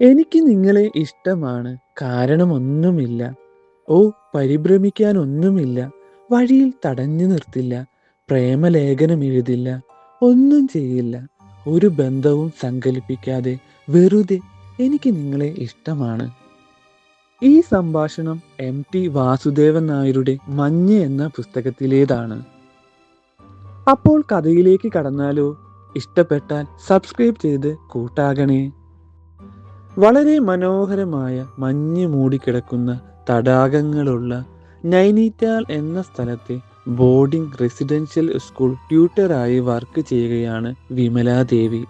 എനിക്ക് നിങ്ങളെ ഇഷ്ടമാണ്. കാരണമൊന്നുമില്ല. ഓ പരിഭ്രമിക്കാനൊന്നുമില്ല. വഴിയിൽ തടഞ്ഞു നിർത്തില്ല. പ്രേമലേഖനം എഴുതില്ല. ഒന്നും ചെയ്യില്ല. ഒരു ബന്ധവും സങ്കല്പിക്കാതെ വെറുതെ എനിക്ക് നിങ്ങളെ ഇഷ്ടമാണ്. ഈ സംഭാഷണം എം. ടി. വാസുദേവൻ നായരുടെ മഞ്ഞ് എന്ന പുസ്തകത്തിലേതാണ്. അപ്പോൾ കഥയിലേക്ക് കടന്നാലോ? ഇഷ്ടപ്പെട്ടാൽ സബ്സ്ക്രൈബ് ചെയ്ത് കൂട്ടാകണേ. വളരെ മനോഹരമായ മഞ്ഞ് മൂടിക്കിടക്കുന്ന തടാകങ്ങളുള്ള നൈനിറ്റാൽ എന്ന സ്ഥലത്തെ ബോർഡിംഗ് റെസിഡൻഷ്യൽ സ്കൂൾ ട്യൂട്ടറായി വർക്ക് ചെയ്യുകയാണ് വിമലാദേവി.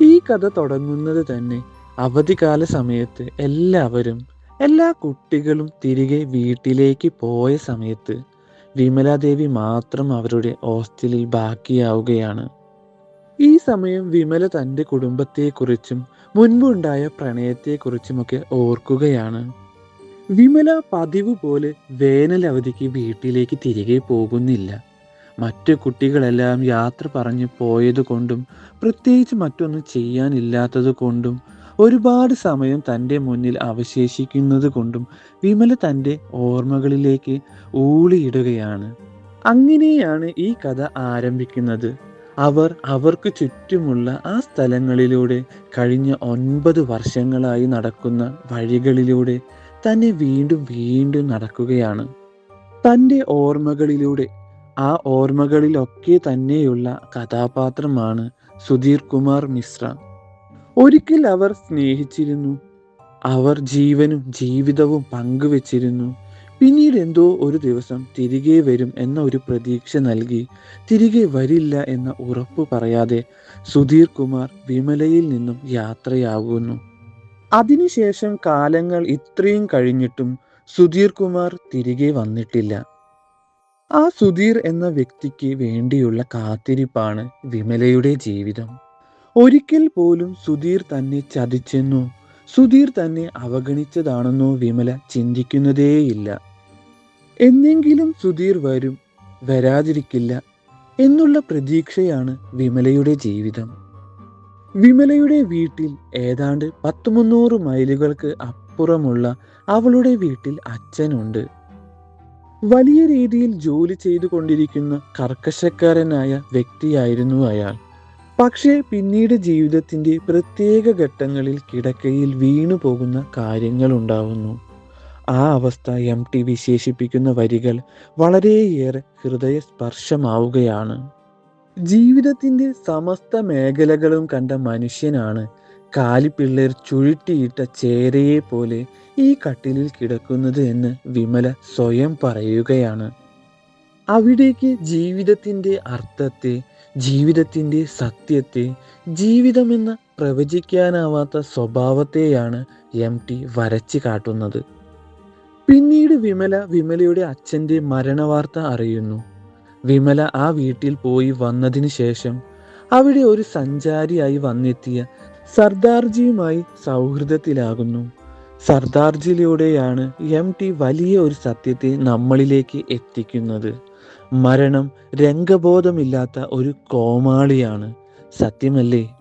ഈ കഥ തുടങ്ങുന്നത് തന്നെ അവധിക്കാല സമയത്ത് എല്ലാവരും എല്ലാ കുട്ടികളും തിരികെ വീട്ടിലേക്ക് പോയ സമയത്ത് വിമലാദേവി മാത്രം അവരുടെ ഹോസ്റ്റലിൽ ബാക്കിയാവുകയാണ്. ഈ സമയം വിമല തന്റെ കുടുംബത്തെക്കുറിച്ചും മുൻപുണ്ടായ പ്രണയത്തെക്കുറിച്ചുമൊക്കെ ഓർക്കുകയാണ്. വിമല പതിവ് പോലെ വേനൽ അവധിക്ക് വീട്ടിലേക്ക് തിരികെ പോകുന്നില്ല. മറ്റു കുട്ടികളെല്ലാം യാത്ര പറഞ്ഞു പോയതുകൊണ്ടും പ്രത്യേകിച്ച് മറ്റൊന്നും ചെയ്യാനില്ലാത്തത് കൊണ്ടും ഒരുപാട് സമയം തന്റെ മുന്നിൽ അവശേഷിക്കുന്നത് കൊണ്ടും വിമല തന്റെ ഓർമ്മകളിലേക്ക് ഊളിയിടുകയാണ്. അങ്ങനെയാണ് ഈ കഥ ആരംഭിക്കുന്നത്. അവർ അവർക്ക് ചുറ്റുമുള്ള ആ സ്ഥലങ്ങളിലൂടെ കഴിഞ്ഞ ഒൻപത് വർഷങ്ങളായി നടക്കുന്ന വഴികളിലൂടെ തന്നെ വീണ്ടും വീണ്ടും നടക്കുകയാണ്. തന്റെ ഓർമ്മകളിലൂടെ ആ ഓർമ്മകളിലൊക്കെ തന്നെയുള്ള കഥാപാത്രമാണ് സുധീർ കുമാർ മിശ്ര. ഒരിക്കൽ അവർ സ്നേഹിച്ചിരുന്നു. അവർ ജീവനും ജീവിതവും പങ്കുവച്ചിരുന്നു. പിന്നീട് എന്തോ ഒരു ദിവസം തിരികെ വരും എന്ന ഒരു പ്രതീക്ഷ നൽകി തിരികെ വരില്ല എന്ന ഉറപ്പ് പറയാതെ സുധീർ കുമാർ വിമലയിൽ നിന്നും യാത്രയാകുന്നു അതിനുശേഷം കാലങ്ങൾ ഇത്രയും കഴിഞ്ഞിട്ടും സുധീർ കുമാർ തിരികെ വന്നിട്ടില്ല. ആ സുധീർ എന്ന വ്യക്തിക്ക് വേണ്ടിയുള്ള കാത്തിരിപ്പാണ് വിമലയുടെ ജീവിതം. ഒരിക്കൽ പോലും സുധീർ തന്നെ ചതിച്ചെന്നോ സുധീർ തന്നെ അവഗണിച്ചതാണെന്നോ വിമല ചിന്തിക്കുന്നതേയില്ല. എന്നെങ്കിലും സുധീർ വരും വരാതിരിക്കില്ല എന്നുള്ള പ്രതീക്ഷയാണ് വിമലയുടെ ജീവിതം. വിമലയുടെ വീട്ടിൽ ഏതാണ്ട് പത്ത് മുന്നൂറ് മൈലുകൾക്ക് അപ്പുറമുള്ള അവളുടെ വീട്ടിൽ അച്ഛനുണ്ട്. വലിയ രീതിയിൽ ജോലി ചെയ്തു കൊണ്ടിരിക്കുന്ന കർക്കശക്കാരനായ വ്യക്തിയായിരുന്നു അയാൾ. പക്ഷേ പിന്നീട് ജീവിതത്തിന്റെ പ്രത്യേക ഘട്ടങ്ങളിൽ കിടക്കയിൽ വീണു പോകുന്ന കാര്യങ്ങളുണ്ടാവുന്നു. ആ അവസ്ഥ എം ടി വിശേഷിപ്പിക്കുന്ന വരികൾ വളരെയേറെ ഹൃദയസ്പർശമാവുകയാണ്. ജീവിതത്തിന്റെ സമസ്ത മേഖലകളും കണ്ട മനുഷ്യനാണ് കാലിപ്പിള്ളേർ ചുരുട്ടിയിട്ട ചേരയെ പോലെ ഈ കട്ടിലിൽ കിടക്കുന്നത് എന്ന് വിമല സ്വയം പറയുകയാണ്. അവിടേക്ക് ജീവിതത്തിന്റെ അർത്ഥത്തെ ജീവിതത്തിന്റെ സത്യത്തെ ജീവിതമെന്ന പ്രവചിക്കാനാവാത്ത സ്വഭാവത്തെയാണ് എം ടി വരച്ചു കാട്ടുന്നത്. പിന്നീട് വിമല വിമലയുടെ അച്ഛന്റെ മരണവാർത്ത അറിയുന്നു. വിമല ആ വീട്ടിൽ പോയി വന്നതിന് ശേഷം അവിടെ ഒരു സഞ്ചാരിയായി വന്നെത്തിയ സർദാർജിയുമായി സൗഹൃദത്തിലാകുന്നു. സർദാർജിയിലൂടെയാണ് എം ടി വലിയ ഒരു സത്യത്തെ നമ്മളിലേക്ക് എത്തിക്കുന്നത്. മരണം രംഗബോധമില്ലാത്ത ഒരു കോമാളിയാണ്. സത്യമല്ലേ?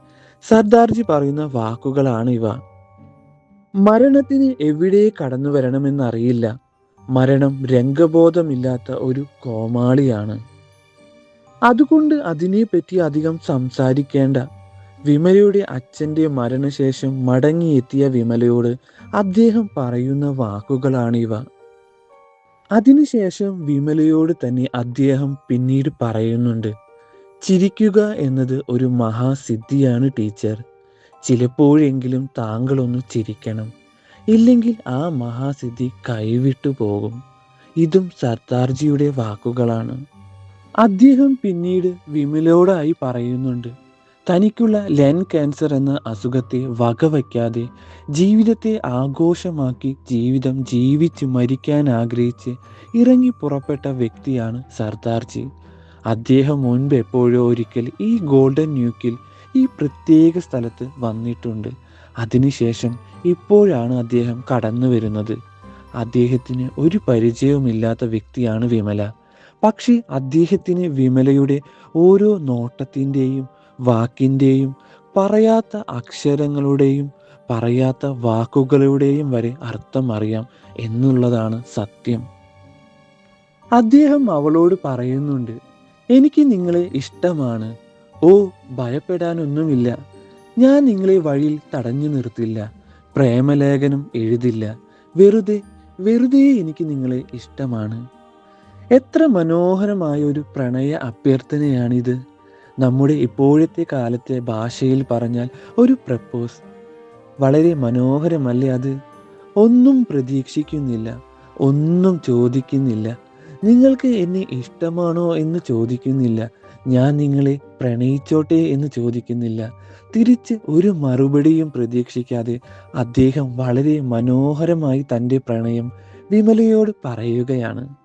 സർദാർജി പറയുന്ന വാക്കുകളാണ് ഇവ. മരണത്തിന് എവിടെ കടന്നു വരണമെന്നറിയില്ല. മരണം രംഗബോധമില്ലാത്ത ഒരു കോമാളിയാണ്. അതുകൊണ്ട് അതിനെപ്പറ്റി അധികം സംസാരിക്കേണ്ട. വിമലയുടെ അച്ഛന്റെ മരണശേഷം മടങ്ങിയെത്തിയ വിമലയോട് അദ്ദേഹം പറയുന്ന വാക്കുകളാണിവ. അതിനുശേഷം വിമലയോട് തന്നെ അദ്ദേഹം പിന്നീട് പറയുന്നുണ്ട് ചിരിക്കുക എന്നത് ഒരു മഹാസിദ്ധിയാണ് ടീച്ചർ. ചിലപ്പോഴെങ്കിലും താങ്കളൊന്ന് ചിരിക്കണം. ഇല്ലെങ്കിൽ ആ മഹാസിദ്ധി കൈവിട്ടു പോകും. ഇതും സർദാർജിയുടെ വാക്കുകളാണ്. അദ്ദേഹം പിന്നീട് വിമലോടായി പറയുന്നുണ്ട് തനിക്കുള്ള ലെൻ ക്യാൻസർ എന്ന അസുഖത്തെ വകവയ്ക്കാതെ ജീവിതത്തെ ആഘോഷമാക്കി ജീവിതം ജീവിച്ച് മരിക്കാൻ ആഗ്രഹിച്ച് ഇറങ്ങി പുറപ്പെട്ട വ്യക്തിയാണ് സർദാർജി. അദ്ദേഹം മുൻപ് എപ്പോഴോ ഒരിക്കൽ ഈ ഗോൾഡൻ ന്യൂക്കിൽ ഈ പ്രത്യേക സ്ഥലത്ത് വന്നിട്ടുണ്ട്. അതിനുശേഷം ഇപ്പോഴാണ് അദ്ദേഹം കടന്നു വരുന്നത്. അദ്ദേഹത്തിന് ഒരു പരിചയവുമില്ലാത്ത വ്യക്തിയാണ് വിമല. പക്ഷേ അദ്ദേഹത്തിന് വിമലയുടെ ഓരോ നോട്ടത്തിന്റെയും വാക്കിന്റെയും പറയാത്ത അക്ഷരങ്ങളുടെയും പറയാത്ത വാക്കുകളുടെയും വരെ അർത്ഥം അറിയാം എന്നുള്ളതാണ് സത്യം. അദ്ദേഹം അവളോട് പറയുന്നുണ്ട് എനിക്ക് നിങ്ങളെ ഇഷ്ടമാണ്. ഓ ഭയപ്പെടാനൊന്നുമില്ല. ഞാൻ നിങ്ങളെ വഴിയിൽ തടഞ്ഞു നിർത്തില്ല. പ്രേമലേഖനം എഴുതില്ല. വെറുതെ വെറുതെ എനിക്ക് നിങ്ങളെ ഇഷ്ടമാണ്. എത്ര മനോഹരമായ ഒരു പ്രണയ അഭ്യർത്ഥനയാണിത്. നമ്മുടെ ഇപ്പോഴത്തെ കാലത്തെ ഭാഷയിൽ പറഞ്ഞാൽ ഒരു പ്രപ്പോസ്. വളരെ മനോഹരമല്ലേ അത്? ഒന്നും പ്രതീക്ഷിക്കുന്നില്ല ഒന്നും ചോദിക്കുന്നില്ല. നിങ്ങൾക്ക് എന്നെ ഇഷ്ടമാണോ എന്ന് ചോദിക്കുന്നില്ല. ഞാൻ നിങ്ങളെ പ്രണയിച്ചോട്ടെ എന്ന് ചോദിക്കുന്നില്ല. തിരിച്ച് ഒരു മറുപടിയും പ്രതീക്ഷിക്കാതെ അദ്ദേഹം വളരെ മനോഹരമായി തന്റെ പ്രണയം വിമലയോട് പറയുകയാണ്.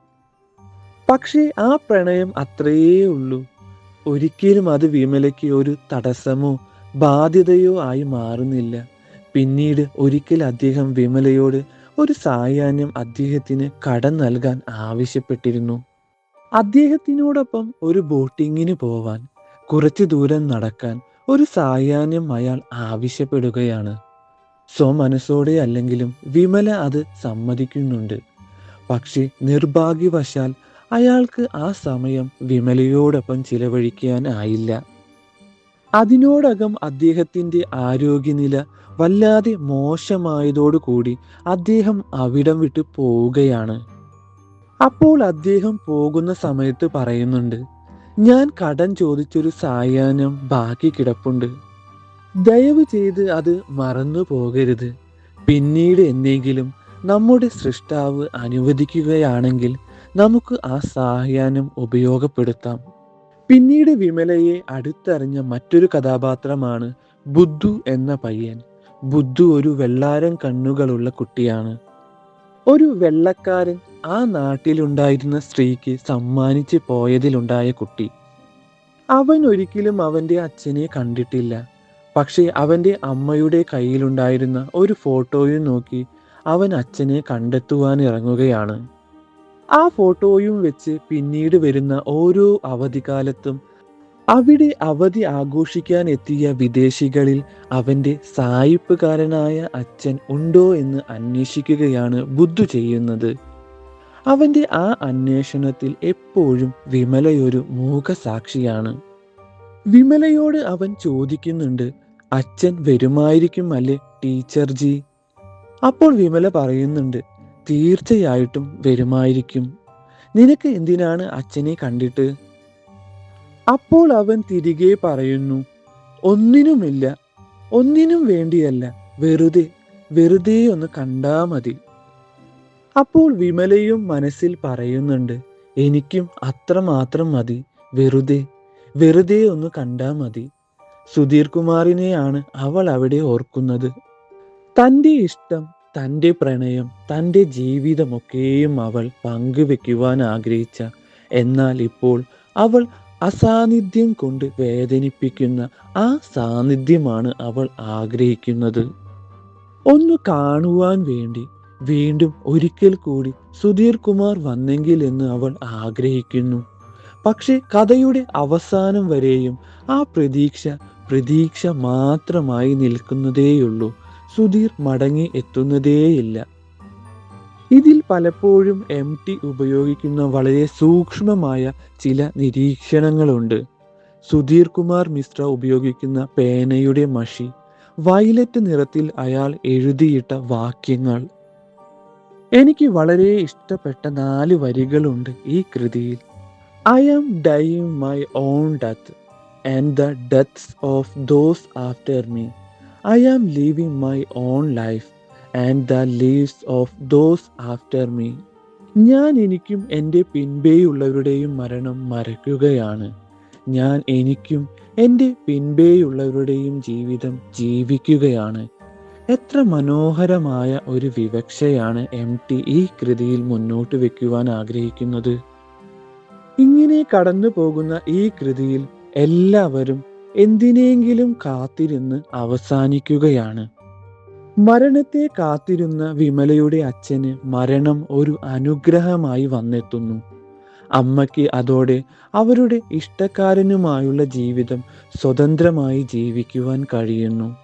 പക്ഷേ ആ പ്രണയം അത്രയേ ഉള്ളൂ. ഒരിക്കലും അത് വിമലയ്ക്ക് ഒരു തടസ്സമോ ബാധ്യതയോ ആയി മാറുന്നില്ല. പിന്നീട് ഒരിക്കൽ അദ്ദേഹം വിമലയോട് ഒരു സായാഹ്നം അദ്ദേഹത്തിന് കടം നൽകാൻ ആവശ്യപ്പെട്ടിരുന്നു. അദ്ദേഹത്തിനോടൊപ്പം ഒരു ബോട്ടിങ്ങിന് പോവാൻ കുറച്ചു ദൂരം നടക്കാൻ ഒരു സായാഹ്നം അയാൾ ആവശ്യപ്പെടുകയാണ്. സ്വമനസ്സോടെ അല്ലെങ്കിലും വിമല അത് സമ്മതിക്കുന്നുണ്ട്. പക്ഷെ നിർഭാഗ്യവശാൽ അയാൾക്ക് ആ സമയം വിമലയോടൊപ്പം ചിലവഴിക്കാനായില്ല. അതിനോടകം അദ്ദേഹത്തിന്റെ ആരോഗ്യനില വല്ലാതെ മോശമായതോടുകൂടി അദ്ദേഹം അവിടം വിട്ട് പോവുകയാണ്. അപ്പോൾ അദ്ദേഹം പോകുന്ന സമയത്ത് പറയുന്നുണ്ട് ഞാൻ കടം ചോദിച്ചൊരു സായാഹ്നം ബാക്കി കിടപ്പുണ്ട്. ദയവ് ചെയ്ത് അത് മറന്നു പോകരുത്. പിന്നീട് എന്തെങ്കിലും നമ്മുടെ സൃഷ്ടാവ് അനുവദിക്കുകയാണെങ്കിൽ നമുക്ക് ആ സായാഹ്നം ഉപയോഗപ്പെടുത്താം. പിന്നീട് വിമലയെ അടുത്തറിഞ്ഞ മറ്റൊരു കഥാപാത്രമാണ് ബുദ്ധു എന്ന പയ്യൻ. ബുദ്ധു ഒരു വെള്ളാരം കണ്ണുകളുള്ള കുട്ടിയാണ്. ഒരു വെള്ളക്കാരൻ ആ നാട്ടിലുണ്ടായിരുന്ന സ്ത്രീക്ക് സമ്മാനിച്ച് പോയതിലുണ്ടായ കുട്ടി. അവൻ ഒരിക്കലും അവന്റെ അച്ഛനെ കണ്ടിട്ടില്ല. പക്ഷേ അവന്റെ അമ്മയുടെ കയ്യിലുണ്ടായിരുന്ന ഒരു ഫോട്ടോയും നോക്കി അവൻ അച്ഛനെ കണ്ടെത്തുവാൻ ഇറങ്ങുകയാണ് ആ ഫോട്ടോയും വെച്ച് പിന്നീട് വരുന്ന ഓരോ അവധിക്കാലത്തും അവിടെ അവധി ആഘോഷിക്കാൻ എത്തിയ വിദേശികളിൽ അവന്റെ സായിപ്പുകാരനായ അച്ഛൻ ഉണ്ടോ എന്ന് അന്വേഷിക്കുകയാണ് ബുദ്ധു ചെയ്യുന്നത്. അവന്റെ ആ അന്വേഷണത്തിൽ എപ്പോഴും വിമലയൊരു മൂകസാക്ഷിയാണ്. വിമലയോട് അവൻ ചോദിക്കുന്നുണ്ട് അച്ഛൻ വരുമായിരിക്കും അല്ലേ ടീച്ചർ ജി അപ്പോൾ വിമല പറയുന്നുണ്ട് തീർച്ചയായിട്ടും വരുമായിരിക്കും. നിനക്ക് എന്തിനാണ് അച്ഛനെ കണ്ടിട്ട്? അപ്പോൾ അവൻ തിരികെ പറയുന്നു ഒന്നിനുമില്ല ഒന്നിനും വേണ്ടിയല്ല വെറുതെ വെറുതെ ഒന്ന് കണ്ടാ മതി. അപ്പോൾ വിമലയും മനസ്സിൽ പറയുന്നുണ്ട് എനിക്കും അത്രമാത്രം മതി വെറുതെ വെറുതെ ഒന്ന് കണ്ടാ മതി. സുധീർ കുമാറിനെയാണ് അവൾ അവിടെ ഓർക്കുന്നത്. തന്റെ ഇഷ്ടം തന്റെ പ്രണയം തന്റെ ജീവിതമൊക്കെയും അവൾ പങ്കുവെക്കുവാൻ ആഗ്രഹിച്ച. എന്നാൽ ഇപ്പോൾ അവൾ അസാന്നിധ്യം കൊണ്ട് വേദനിപ്പിക്കുന്ന ആ സാന്നിധ്യമാണ് അവൾ ആഗ്രഹിക്കുന്നത്. ഒന്ന് കാണുവാൻ വേണ്ടി വീണ്ടും ഒരിക്കൽ കൂടി സുധീർ കുമാർ വന്നെങ്കിൽ എന്ന് അവൾ ആഗ്രഹിക്കുന്നു. പക്ഷെ കഥയുടെ അവസാനം വരെയും ആ പ്രതീക്ഷ പ്രതീക്ഷ മാത്രമായി നിൽക്കുന്നതേയുള്ളൂ. സുധീർ മടങ്ങി എത്തുന്നതേയില്ല. ഇതിൽ പലപ്പോഴും എം ടി ഉപയോഗിക്കുന്ന വളരെ സൂക്ഷ്മമായ ചില നിരീക്ഷണങ്ങളുണ്ട്. സുധീർ കുമാർ മിശ്ര ഉപയോഗിക്കുന്ന പേനയുടെ മഷി വയലറ്റ് നിറത്തിൽ അയാൾ എഴുതിയിട്ട വാക്യങ്ങൾ. എനിക്ക് വളരെ ഇഷ്ടപ്പെട്ട നാല് വരികളുണ്ട് ഈ കൃതിയിൽ. I am die my own death and the deaths of those after me I am leaving my own life and the leaves of those after me ഞാൻ എനിക്കും എന്റെ പിൻപേയുള്ളവരുടെയും മരണം മറയ്ക്കുകയാണ്. ഞാൻ എനിക്കും എന്റെ പിൻപേയുള്ളവരുടെയും ജീവിതം ജീവിക്കുകയാണ്. എത്ര മനോഹരമായ ഒരു വിവക്ഷയാണ് എം ടി ഈ കൃതിയിൽ മുന്നോട്ട് വെക്കുവാൻ ആഗ്രഹിക്കുന്നത്. ഇങ്ങനെ കടന്നു പോകുന്ന ഈ കൃതിയിൽ എല്ലാവരും എന്തിനെങ്കിലും കാത്തിരുന്ന് അവസാനിക്കുകയാണ്. മരണത്തെ കാത്തിരുന്ന വിമലയുടെ അച്ഛന് മരണം ഒരു അനുഗ്രഹമായി വന്നെത്തുന്നു. അമ്മയ്ക്ക് അതോടെ അവരുടെ ഇഷ്ടക്കാരനുമായുള്ള ജീവിതം സ്വതന്ത്രമായി ജീവിക്കുവാൻ കഴിയുന്നു.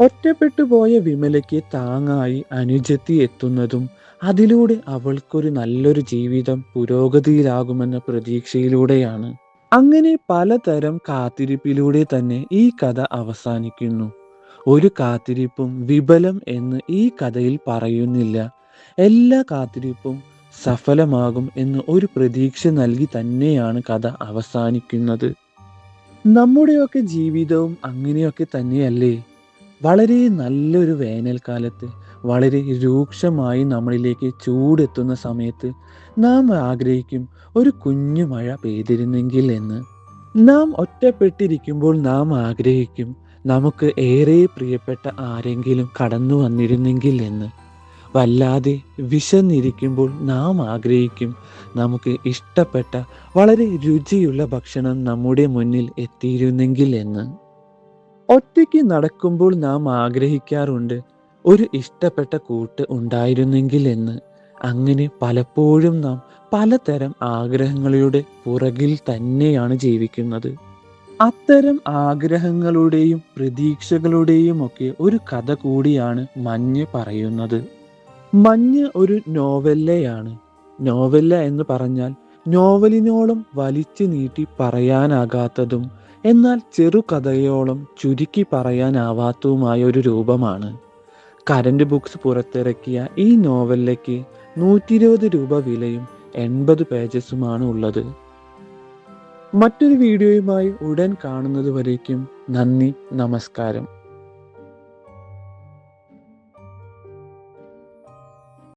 ഒറ്റപ്പെട്ടു പോയ വിമലയ്ക്ക് താങ്ങായി അനുജത്തി എത്തുന്നതും അതിലൂടെ അവൾക്കൊരു നല്ലൊരു ജീവിതം പുരോഗതിയിലാകുമെന്ന പ്രതീക്ഷയിലൂടെയാണ്. അങ്ങനെ പലതരം കാത്തിരിപ്പിലൂടെ തന്നെ ഈ കഥ അവസാനിക്കുന്നു. ഒരു കാത്തിരിപ്പും വിഫലം എന്ന് ഈ കഥയിൽ പറയുന്നില്ല. എല്ലാ കാത്തിരിപ്പും സഫലമാകും എന്ന് ഒരു പ്രതീക്ഷ നൽകി തന്നെയാണ് കഥ അവസാനിക്കുന്നത്. നമ്മുടെയൊക്കെ ജീവിതവും അങ്ങനെയൊക്കെ തന്നെയല്ലേ? വളരെ നല്ലൊരു വേനൽക്കാലത്ത് വളരെ രൂക്ഷമായി നമ്മളിലേക്ക് ചൂടെത്തുന്ന സമയത്ത് നാം ആഗ്രഹിക്കും ഒരു കുഞ്ഞു മഴ പെയ്തിരുന്നെങ്കിൽ എന്ന്. നാം ഒറ്റപ്പെട്ടിരിക്കുമ്പോൾ നാം ആഗ്രഹിക്കും നമുക്ക് ഏറെ പ്രിയപ്പെട്ട ആരെങ്കിലും കടന്നു വന്നിരുന്നെങ്കിൽ എന്ന്. വല്ലാതെ വിശന്നിരിക്കുമ്പോൾ നാം ആഗ്രഹിക്കും നമുക്ക് ഇഷ്ടപ്പെട്ട വളരെ രുചിയുള്ള ഭക്ഷണം നമ്മുടെ മുന്നിൽ എത്തിയിരുന്നെങ്കിൽ എന്ന്. ഒറ്റയ്ക്ക് നടക്കുമ്പോൾ നാം ആഗ്രഹിക്കാറുണ്ട് ഒരു ഇഷ്ടപ്പെട്ട കൂട്ട് ഉണ്ടായിരുന്നെങ്കിൽ എന്ന് അങ്ങനെ പലപ്പോഴും നാം പലതരം ആഗ്രഹങ്ങളുടെ പുറകിൽ തന്നെയാണ് ജീവിക്കുന്നത്. അത്തരം ആഗ്രഹങ്ങളുടെയും പ്രതീക്ഷകളുടെയും ഒക്കെ ഒരു കഥ കൂടിയാണ് മഞ്ഞ് പറയുന്നത്. മഞ്ഞ് ഒരു നോവല്ലയാണ് നോവല്ല എന്ന് പറഞ്ഞാൽ നോവലിനോളം വലിച്ചു നീട്ടി പറയാനാകാത്തതും എന്നാൽ ചെറുകഥയോളം ചുരുക്കി പറയാനാവാത്തതുമായ ഒരു രൂപമാണ്. കരണ്ട് ബുക്സ് പുറത്തിറക്കിയ ഈ നോവലിലേക്ക് നൂറ്റി ഇരുപത് രൂപ വിലയും എൺപത് പേജസുമാണ് ഉള്ളത്. മറ്റൊരു വീഡിയോയുമായി ഉടൻ കാണുന്നത് വരേക്കും നന്ദി നമസ്കാരം.